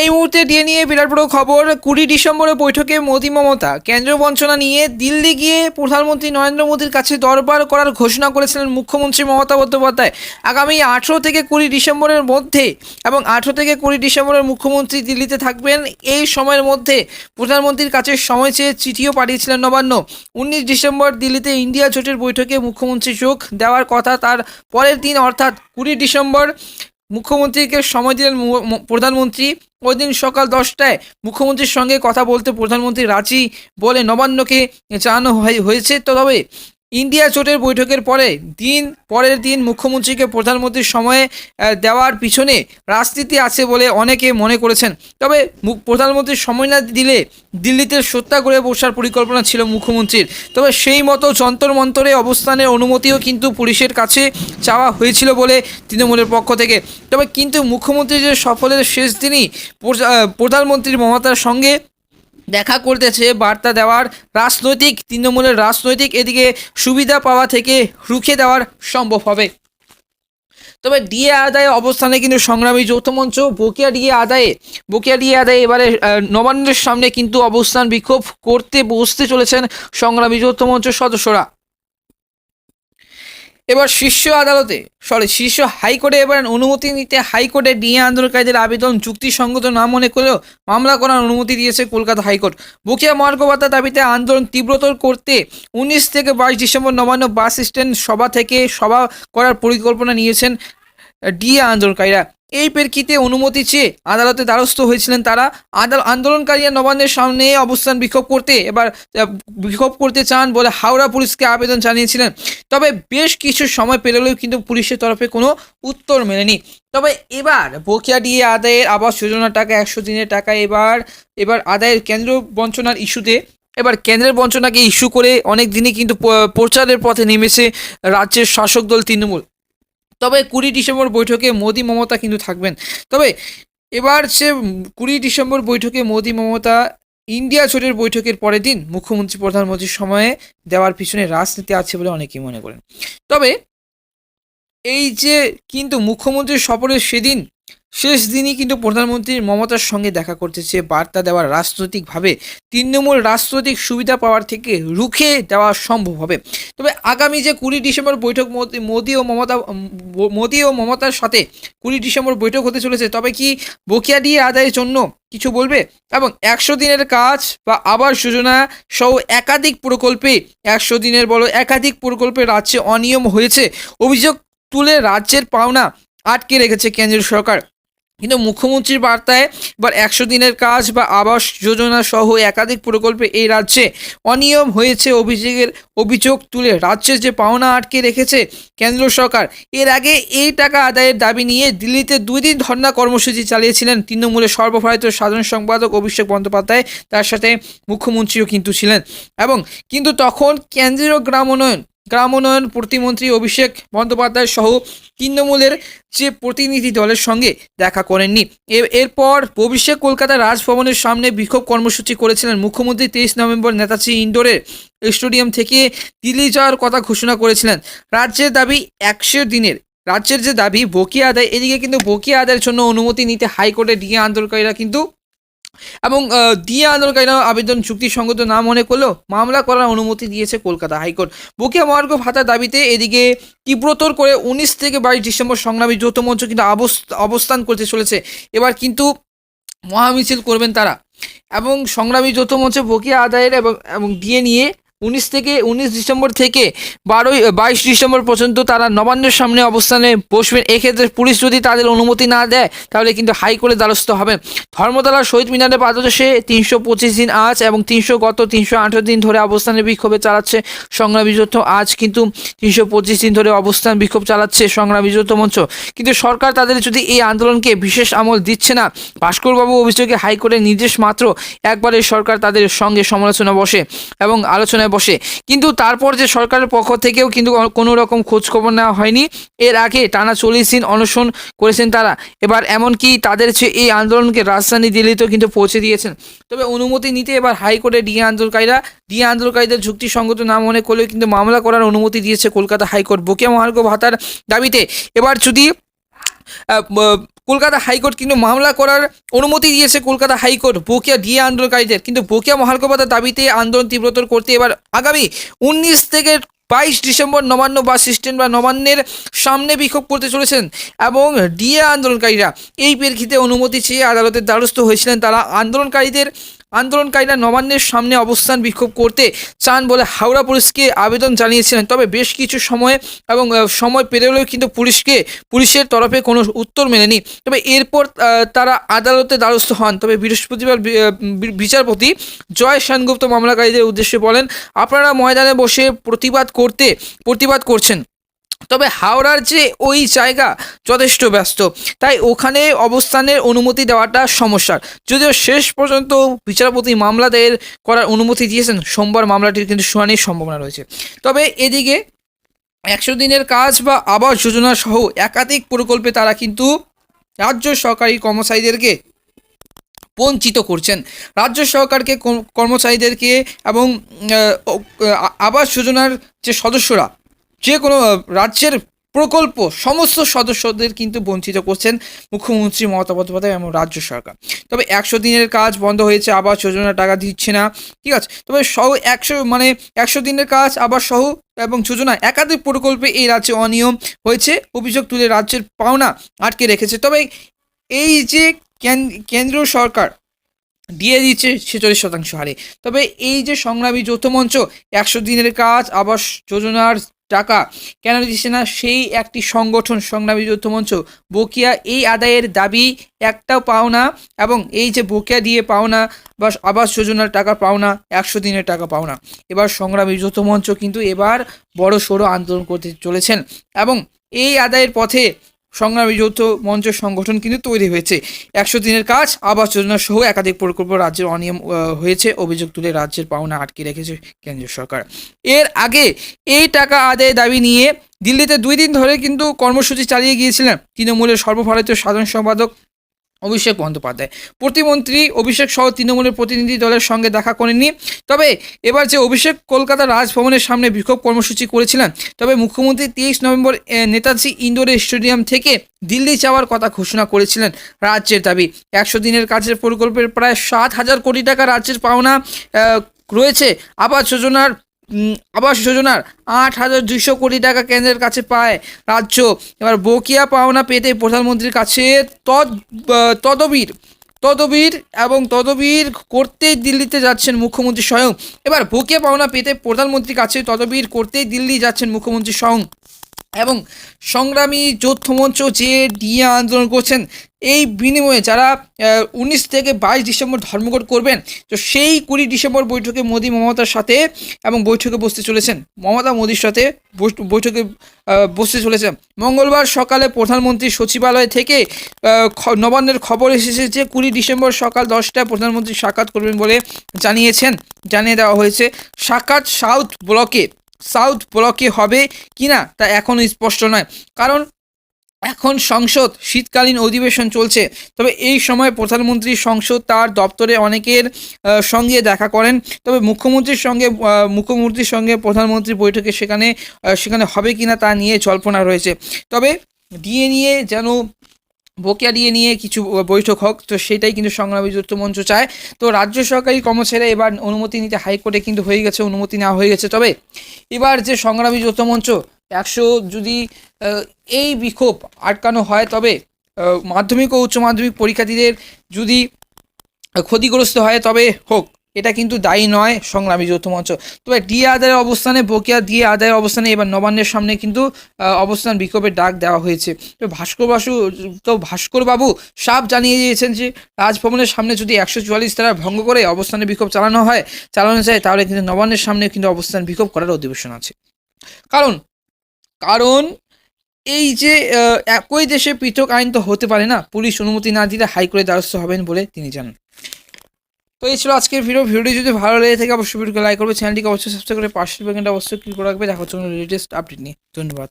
এই মুহূর্তে দিয়ে নিয়ে বিরাট বড় খবর, কুড়ি ডিসেম্বরের বৈঠকে মোদী মমতা। কেন্দ্র বঞ্চনা নিয়ে দিল্লি গিয়ে প্রধানমন্ত্রী নরেন্দ্র মোদীর কাছে দরবার করার ঘোষণা করেছিলেন মুখ্যমন্ত্রী মমতা বন্দ্যোপাধ্যায়। আগামী আঠেরো থেকে কুড়ি ডিসেম্বরের মধ্যে এবং আঠেরো থেকে কুড়ি ডিসেম্বরের মুখ্যমন্ত্রী দিল্লিতে থাকবেন, এই সময়ের মধ্যে প্রধানমন্ত্রীর কাছে সময় চেয়ে চিঠিও পাঠিয়েছিলেন নবান্ন। উনিশ ডিসেম্বর দিল্লিতে ইন্ডিয়া জোটের বৈঠকে মুখ্যমন্ত্রী যোগ দেওয়ার কথা তার পরের দিন, অর্থাৎ কুড়ি ডিসেম্বর মুখ্যমন্ত্রীকে সময় দিলেন প্রধানমন্ত্রী। ওই দিন সকাল দশটায় মুখ্যমন্ত্রীর সঙ্গে কথা বলতে প্রধানমন্ত্রী রাজি বলে নবান্নকে জানানো হয়- হয়েছে। তবে ইন্ডিয়া জোটের বৈঠকের পরে দিন পরের দিন মুখ্যমন্ত্রীকে প্রধানমন্ত্রীর সময়ে দেওয়ার পিছনে রাজনীতি আছে বলে অনেকে মনে করেছেন। তবে প্রধানমন্ত্রীর সময় না দিলে দিল্লিতে সত্যাগ্রহে বসার পরিকল্পনা ছিল মুখ্যমন্ত্রীর। তবে সেই মতো যন্তর মন্তরে অবস্থানের অনুমতিও কিন্তু পুলিশের কাছে চাওয়া হয়েছিল বলে তৃণমূলের পক্ষ থেকে। তবে কিন্তু মুখ্যমন্ত্রী যে সফলের শেষ দিনই প্রজা- আহ, প্রধানমন্ত্রী মমতার সঙ্গে দেখা করতেছে, বার্তা দেওয়ার রাজনৈতিক, তৃণমূলের রাজনৈতিক এদিকে সুবিধা পাওয়া থেকে রুখে দেওয়ার সম্ভব হবে। তবে ডিএ আদায় অবস্থানে কিন্তু সংগ্রামী যৌথ মঞ্চ বকেয়া ডিএ আদায়ে, বকেয়া ডিএ আদায়ে এবারে নবান্নের সামনে কিন্তু অবস্থান বিক্ষোভ করতে বসতে চলেছেন সংগ্রামী যৌথ সদস্যরা। এবার শীর্ষ আদালতে সরি শীর্ষ হাইকোর্টে এবার অনুমতি নিতে হাইকোর্টে ডিএ আন্দোলনকারীদের আবেদন যুক্তিসঙ্গত না মনে করেও মামলা করার অনুমতি দিয়েছে কলকাতা হাইকোর্ট। বুকিয়া মহার্গবাতার দাবিতে আন্দোলন তীব্রতর করতে উনিশ থেকে বাইশ ডিসেম্বর নবান্ন বাস স্ট্যান্ড সভা থেকে সভা করার পরিকল্পনা নিয়েছেন ডিএ আন্দোলনকারীরা। এই প্রেক্ষিতে অনুমতি চেয়ে আদালতে দ্বারস্থ হয়েছিলেন তারা। আদাল আন্দোলনকারীরা নবান্নের সামনে অবস্থান বিক্ষোভ করতে এবার বিক্ষোভ করতে চান বলে হাওড়া পুলিশকে আবেদন জানিয়েছিলেন। তবে বেশ কিছু সময় পেরোলেও কিন্তু পুলিশের তরফে কোনো উত্তর মেলেনি। তবে এবার বকেয়া ডিএ আদায়ের আবাস যোজনার টাকা একশো দিনের টাকা এবার এবার আদায়ের কেন্দ্র বঞ্চনার ইস্যুতে, এবার কেন্দ্রের বঞ্চনাকে ইস্যু করে অনেক দিনই কিন্তু প্রচারের পথে নেমেছে রাজ্যের শাসক দল তৃণমূল। তবে কুড়ি ডিসেম্বর বৈঠকে মোদি মমতা কিন্তু থাকবেন। তবে এবার সে কুড়ি ডিসেম্বর বৈঠকে মোদি মমতা ইন্ডিয়া জোটের বৈঠকের পরের দিন মুখ্যমন্ত্রী, প্রধানমন্ত্রীর সময়ে দেওয়ার পিছনে রাজনীতি আছে বলে অনেকেই মনে করেন। তবে এই যে কিন্তু মুখ্যমন্ত্রীর সফরের সেদিন, শেষ দিনই কিন্তু প্রধানমন্ত্রী মমতার সঙ্গে দেখা করতে চেয়ে বার্তা দেওয়ার রাজনৈতিকভাবে তৃণমূল রাজনৈতিক সুবিধা পাওয়ার থেকে রুখে দেওয়া সম্ভব হবে। তবে আগামী যে কুড়ি ডিসেম্বর বৈঠক মোদি- ও মমতা মোদি ও মমতার সাথে কুড়ি ডিসেম্বর বৈঠক হতে চলেছে, তবে কি বকেয়া দিয়ে আদায়ের জন্য কিছু বলবে? এবং একশো দিনের কাজ বা আবাস যোজনা সহ একাধিক প্রকল্পে, একশো দিনের বড় একাধিক প্রকল্পে রাজ্যে অনিয়ম হয়েছে। অভিযোগ তুলে রাজ্যের পাওনা আটকে রেখেছে কেন্দ্রীয় সরকার। কিন্তু মুখ্যমন্ত্রীর বার্তায় এবার একশো দিনের কাজ বা আবাস যোজনা সহ একাধিক প্রকল্পে এই রাজ্যে অনিয়ম হয়েছে অভিযোগের অভিযোগ তুলে রাজ্যের যে পাওনা আটকে রেখেছে কেন্দ্র সরকার, এর আগে এই টাকা আদায়ের দাবি নিয়ে দিল্লিতে দুই দিন ধর্ণা কর্মসূচি চালিয়েছিলেন তৃণমূলের সর্বভারতীয় সাধারণ সম্পাদক অভিষেক বন্দ্যোপাধ্যায়, তার সাথে মুখ্যমন্ত্রীও কিন্তু ছিলেন। এবং কিন্তু তখন কেন্দ্রীয় গ্রাম উন্নয়ন গ্রাম উন্নয়ন প্রতিমন্ত্রী অভিষেক বন্দ্যোপাধ্যায় সহ তৃণমূলের যে প্রতিনিধি দলের সঙ্গে দেখা করেননি। এরপর অভিষেক কলকাতা রাজভবনের সামনে বিক্ষোভ কর্মসূচি করেছিলেন মুখ্যমন্ত্রী তেইশ নভেম্বর নেতাজি ইন্ডোরের স্টেডিয়াম থেকে দিল্লি যাওয়ার কথা ঘোষণা করেছিলেন। রাজ্যের দাবি একশো দিনের। রাজ্যের যে দাবি, বকেয়া আদায়, এদিকে কিন্তু বকেয়া আদায়ের জন্য অনুমতি নিতে হাইকোর্টে ডিএ আন্দোলনকারীরা কিন্তু এবং দিয়ে আন্দোলনকারীরা আবেদন চুক্তিসঙ্গত না মনে করলেও মামলা করার অনুমতি দিয়েছে কলকাতা হাইকোর্ট। বকিয়া মহার্ঘ ভাতার দাবিতে এদিকে তীব্রতর করে উনিশ থেকে বাইশ ডিসেম্বর সংগ্রামী যৌথ মঞ্চ কিন্তু অবস- অবস্থান করতে চলেছে। এবার কিন্তু মহামিছিল করবেন তারা। এবং সংগ্রামী যৌথ মঞ্চে বকেয়া আদায়ের এবং এবং দিয়ে নিয়ে উনিশ থেকে উনিশ ডিসেম্বর থেকে বারোই, বাইশ ডিসেম্বর পর্যন্ত তারা নবান্নের সামনে অবস্থানে বসবেন। এক্ষেত্রে পুলিশ যদি তাদের অনুমতি না দেয়, তাহলে কিন্তু হাইকোর্টের দ্বারস্থ হবেন। ধর্মতলা শহীদ মিনারের পাদদেশে তিনশো পঁচিশ দিন আজ এবং তিনশো গত তিনশো আঠেরো দিন ধরে অবস্থানে বিক্ষোভে চালাচ্ছে সংগ্রামী যৌথ আজ কিন্তু তিনশো পঁচিশ দিন ধরে অবস্থান বিক্ষোভ চালাচ্ছে সংগ্রামী যৌথ মঞ্চ। কিন্তু সরকার তাদের যদি এই আন্দোলনকে বিশেষ আমল দিচ্ছে না, ভাস্করবাবু অভিযোগে হাইকোর্টের নির্দেশ মাত্র একবারে সরকার তাদের সঙ্গে সমালোচনা বসে এবং আলোচনায় বসে। কিন্তু তারপর যে সরকারের পক্ষ থেকেও কিন্তু কোনো রকম খোঁজ খবর নেওয়া হয়নি। এর আগে টানা চল্লিশ দিন অনশন করেছেন তারা। এবার এমনকি তাদের এই আন্দোলনকে রাজধানী দিল্লিতেও কিন্তু পৌঁছে দিয়েছেন। তবে অনুমতি নিতে এবার হাইকোর্টে ডিএ আন্দোলনকারীরা, ডিএ আন্দোলনকারীদের যুক্তিসঙ্গত না মনে করলেও কিন্তু মামলা করার অনুমতি দিয়েছে কলকাতা হাইকোর্ট। বকেয়া মহার্ঘ ভাতার দাবিতে এবার যদি কলকাতা হাইকোর্ট কিন্তু মামলা করার অনুমতি দিয়েছে কলকাতা হাইকোর্ট। বকেয়া ডিএ আন্দোলনকারীদের। কিন্তু বকেয়া মহার্ঘভাতার দাবিতে আন্দোলন তীব্রতর করতে এবার আগামী উনিশ থেকে বাইশ ডিসেম্বর নবান্ন বাস স্ট্যান্ড বা নবান্নের সামনে বিক্ষোভ করতে চলেছেন এবং ডিএ আন্দোলনকারীরা। এই প্রেক্ষিতে অনুমতি চেয়ে আদালতের দ্বারস্থ হয়েছিলেন তারা। আন্দোলনকারীদের আন্দোলনকারীরা নবান্নের সামনে অবস্থান বিক্ষোভ করতে চান বলে হাওড়া পুলিশকে আবেদন জানিয়েছিলেন। তবে বেশ কিছু সময় এবং সময় পেরোলেও কিন্তু পুলিশকে, পুলিশের তরফে কোনো উত্তর মেলেনি। তবে এরপর তারা আদালতে দ্বারস্থ হন। তবে বৃহস্পতিবার বিচারপতি জয় সেনগুপ্ত মামলাকারীদের উদ্দেশ্যে বলেন, আপনারা ময়দানে বসে প্রতিবাদ করতে, প্রতিবাদ করছেন। তবে হাওড়ার যে ওই জায়গা যথেষ্ট ব্যস্ত। তাই ওখানে অবস্থানের অনুমতি দেওয়াটা সমস্যার। যদিও শেষ পর্যন্ত বিচারপতি মামলা দায়ের করার অনুমতি দিয়েছেন, সোমবার মামলাটির কিন্তু শুনানির সম্ভাবনা রয়েছে। তবে এদিকে একশো দিনের কাজ বা আবাস যোজনা সহ একাধিক প্রকল্পে তারা কিন্তু রাজ্য সরকারি কর্মচারীদেরকে বঞ্চিত করছেন। রাজ্য সরকারকে কর্মচারীদেরকে এবং আবাস যোজনার যে সদস্যরা যে কোনো রাজ্যের প্রকল্প সমস্ত সদস্যদের কিন্তু বঞ্চিত করছেন মুখ্যমন্ত্রী মমতা বন্দ্যোপাধ্যায় এবং রাজ্য সরকার। তবে একশো দিনের কাজ বন্ধ হয়েছে আবাস যোজনা টাকা দিচ্ছে না। ঠিক আছে? তবে সহ একশো মানে একশো দিনের কাজ, আবার সহ এবং যোজনা একাধিক প্রকল্পে এই রাজ্যে অনিয়ম হয়েছে। অভিযোগ তুলে রাজ্যের পাওনা আটকে রেখেছে। তবে এই যে কেন- কেন্দ্রীয় সরকার দিয়ে দিচ্ছে ছেচল্লিশ শতাংশ হারে। তবে এই যে সংগ্রামী যৌথ মঞ্চ, একশো দিনের কাজ আবাস যোজনার টাকা। কেন দিচ্ছে না? সেই একটি সংগঠন, সংগ্রামী যৌথ মঞ্চ, বকিয়া এই আদায়ের দাবি একটাও পাওনা এবং এই যে বকিয়া দিয়ে পাওনা বা আবাস যোজনার টাকা পাওনা একশো দিনের টাকা পাওনা এবার সংগ্রামী যৌথ মঞ্চ কিন্তু এবার বড় সড়ো আন্দোলন করতে চলেছেন এবং এই আদায়ের পথে সংগ্রামী যৌথ মঞ্চ সংগঠন কিন্তু তৈরি হয়েছে। একশো দিনের কাজ, আবাস যোজনা সহ একাধিক প্রকল্প রাজ্যের অনিয়ম হয়েছে, অভিযোগ তুলে রাজ্যের পাওনা আটকে রেখেছে কেন্দ্রীয় সরকার। এর আগে এই টাকা আদায়ের দাবি নিয়ে দিল্লিতে দুই দিন ধরে কিন্তু কর্মসূচি চালিয়ে গিয়েছিলেন তৃণমূলের সর্বভারতীয় সাধারণ সম্পাদক অভিষেক বন্দ্যোপাধ্যায়। প্রতিমন্ত্রী অভিষেক সহ তৃণমূলের প্রতিনিধি দলের সঙ্গে দেখা করেননি। তবে এবার যে অভিষেক কলকাতা রাজভবনের সামনে বিক্ষোভ কর্মসূচি করেছিলেন, তবে মুখ্যমন্ত্রী তেইশ নভেম্বর নেতাজি ইন্ডোর স্টেডিয়াম থেকে দিল্লি যাওয়ার কথা ঘোষণা করেছিলেন রাজ্যের দাবি। একশো দিনের কাজের প্রকল্পের প্রায় সাত হাজার কোটি টাকা রাজ্যের পাওনা রয়েছে। আবাস যোজনার আবাস যোজনার আট হাজার দুইশো কোটি টাকা কেন্দ্রের কাছে পায় রাজ্য। এবার বকিয়া পাওনা পেতে প্রধানমন্ত্রীর কাছে তদ তদবির। তদবির এবং তদবির করতেই দিল্লিতে যাচ্ছেন মুখ্যমন্ত্রী স্বয়ং। এবার বকিয়া পাওনা পেতে প্রধানমন্ত্রীর কাছে তদবির করতেই দিল্লি যাচ্ছেন মুখ্যমন্ত্রী স্বয়ং। এবং সংগ্রামী যৌথ মঞ্চ যে ডিএ আন্দোলন করছেন, এই বিনিময়ে যারা উনিশ থেকে বাইশ ডিসেম্বর ধর্মঘট করবেন, তো সেই কুড়ি ডিসেম্বর বৈঠকে মোদী মমতার সাথে এবং বৈঠকে বসতে চলেছেন। মমতা মোদীর সাথে বৈঠ- বৈঠকে বসতে চলেছেন। মঙ্গলবার সকালে প্রধানমন্ত্রী সচিবালয় থেকে নবান্নের খবর এসেছে যে কুড়ি ডিসেম্বর সকাল দশটায় প্রধানমন্ত্রী সাক্ষাৎ করবেন বলে জানিয়েছেন, জানিয়ে দেওয়া হয়েছে। সাক্ষাৎ সাউথ ব্লকে সাউথ ব্লকে হবে কিনা তা এখনও স্পষ্ট নয়। কারণ এখন সংসদ, শীতকালীন অধিবেশন চলছে। তবে এই সময় প্রধানমন্ত্রী সংসদ, তার দপ্তরে অনেকের সঙ্গে দেখা করেন। তবে মুখ্যমন্ত্রীর সঙ্গে মুখ্যমন্ত্রীর সঙ্গে প্রধানমন্ত্রী বৈঠকে সেখানে সেখানে হবে কিনা তা নিয়ে জল্পনা রয়েছে। তবে ডিএ নিয়ে যেন বকেয়া দিয়ে নিয়ে কিছু বৈঠক হোক, তো সেটাই কিন্তু সংগ্রামী যুক্ত মঞ্চ চায়। তো রাজ্য সরকারি কর্মচারীরা এবার অনুমতি নিতে হাইকোর্টে কিন্তু হয়ে গেছে, অনুমতি নেওয়া হয়ে গেছে। তবে এবার যে সংগ্রামী যৌথ মঞ্চ একশো যদি এই বিক্ষোভ আটকানো হয়, তবে মাধ্যমিক ও উচ্চ মাধ্যমিক পরীক্ষার্থীদের যদি ক্ষতিগ্রস্ত হয়, তবে হোক। এটা কিন্তু দায়ী নয় সংগ্রামী যৌথ মঞ্চ। তবে ডিএ আদায়ের অবস্থানে, বকেয়া দিয়ে আদায়ের অবস্থানে এবার নবান্নের সামনে কিন্তু অবস্থান বিক্ষোভের ডাক দেওয়া হয়েছে। তো ভাস্কর বাসু, তো ভাস্কর বাবু সাপ জানিয়ে দিয়েছেন যে, রাজভবনের সামনে যদি একশো চুয়াল্লিশ তারা ভঙ্গ করে অবস্থানে বিক্ষোভ চালানো হয়, চালানো যায়, তাহলে কিন্তু নবান্নের সামনে কিন্তু অবস্থান বিক্ষোভ করার অধিবেশন আছে। কারণ কারণ এই যে একই দেশে পৃথক আইন তো হতে পারে না, পুলিশ অনুমতি না দিলে হাইকোর্টে দ্বারস্থ হবেন বলে তিনি জানান। তো এই ছিল আজকের ভিডিও ভিডিও যদি ভালো লেগে থাকে, অবশ্যই ভিডিওকে লাইক করবে। চ্যানেলটিকে অবশ্যই সাবস্ক্রাইব করে পাশের বেগেনটা অবশ্যই ক্লিক করে রাখবে। দেখা হচ্ছে লেটেস্ট আপডেট নিয়ে। ধন্যবাদ।